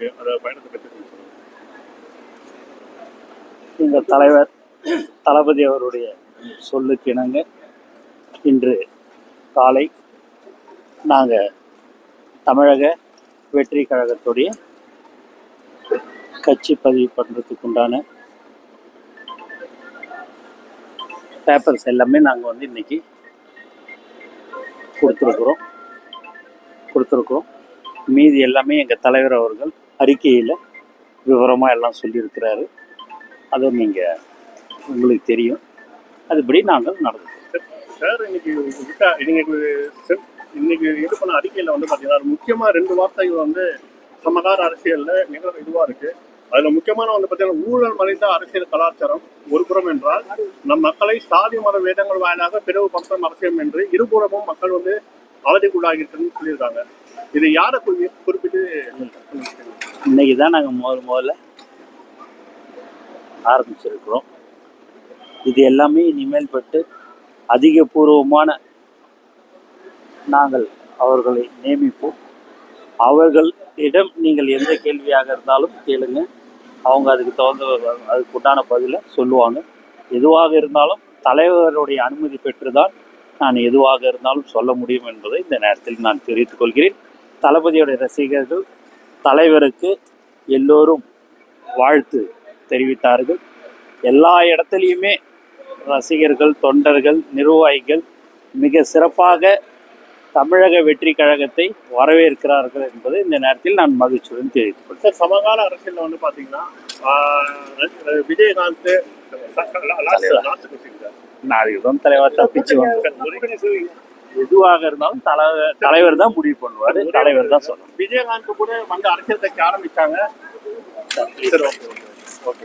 இருக்கு. அதை பயணத்தை பற்றி இந்த தலைவர் தளபதி அவருடைய சொல்லுக்கு இணங்க இன்று காலை நாங்கள் தமிழக வெற்றி கழகத்துடைய கட்சி பதிவு பண்ணுறதுக்கு உண்டான பேப்பர்ஸ் எல்லாமே நாங்கள் வந்து இன்னைக்கு கொடுத்துருக்குறோம். கொடுத்துருக்குறோம். மீதி எல்லாமே எங்கள் தலைவர் அவர்கள் அறிக்கையில் விவரமாக எல்லாம் சொல்லியிருக்கிறாரு. அதை நீங்கள் உங்களுக்கு தெரியும். அதுபடி நாங்கள் நடந்துக்கிறோம் சார் இன்னைக்கு விட்டா இன்னைக்கு இன்னைக்கு இது பண்ண அறிக்கையில் வந்து பார்த்தீங்கன்னா முக்கியமாக ரெண்டு வார்த்தைகள் வந்து சமகார அரசியலில் மிக இதுவாக இருக்குது அதில் முக்கியமான வந்து பார்த்தீங்கன்னா ஊழல் மறைந்த அரசியல் கலாச்சாரம் ஒரு புறம் என்றால் நம் மக்களை சாதி மத வேதங்கள் வாயிலாக பிளவுபடுத்தும் அரசியல் என்று இருபுறமும் மக்கள் வந்து அவதிக்குள்ளாகிட்டுன்னு சொல்லியிருக்காங்க. இது யாரை குறிப்பிட்டு இன்னைக்கு தான் நாங்கள் முதல் முதல்ல ஆரம்பிச்சிருக்கிறோம். இது எல்லாமே இனிமேல் பட்டு அதிகபூர்வமான நாங்கள் அவர்களை நியமிப்போம். அவர்களிடம் நீங்கள் எந்த கேள்வியாக இருந்தாலும் கேளுங்க. அவங்க அதுக்கு தகுந்த அதுக்கு உண்டான பதிலை சொல்லுவாங்க. எதுவாக இருந்தாலும் தலைவருடைய அனுமதி பெற்றுதான் நான் எதுவாக இருந்தாலும் சொல்ல முடியும் என்பதை இந்த நேரத்தில் நான் தெரிவித்துக் கொள்கிறேன். தளபதியுடைய ரசிகர்கள் தலைவருக்கு எல்லோரும் வாழ்த்து தெரிவித்தார்கள். எல்லா இடத்துலையுமே ரசிகர்கள் தொண்டர்கள் நிர்வாகிகள் மிக சிறப்பாக தமிழக வெற்றி கழகத்தை வரவேற்கிறார்கள் என்பதை இந்த நேரத்தில் நான் மகிழ்ச்சியுடன் தெரிவித்துக் கொள்கிறேன் சார் சமகால அரசியல்ல வந்து பாத்தீங்கன்னா ஆஹ் விஜயகாந்த் நான் தலைவர் தப்பிச்சு எதுவாக இருந்தாலும் தலைவர் தலைவர் தான் முடிவு பண்ணுவார். தலைவர் தான் சொல்லணும். விஜயகாந்த் கூட வந்து அரசியல் கட்சி ஆரம்பித்தாங்க ஓகே.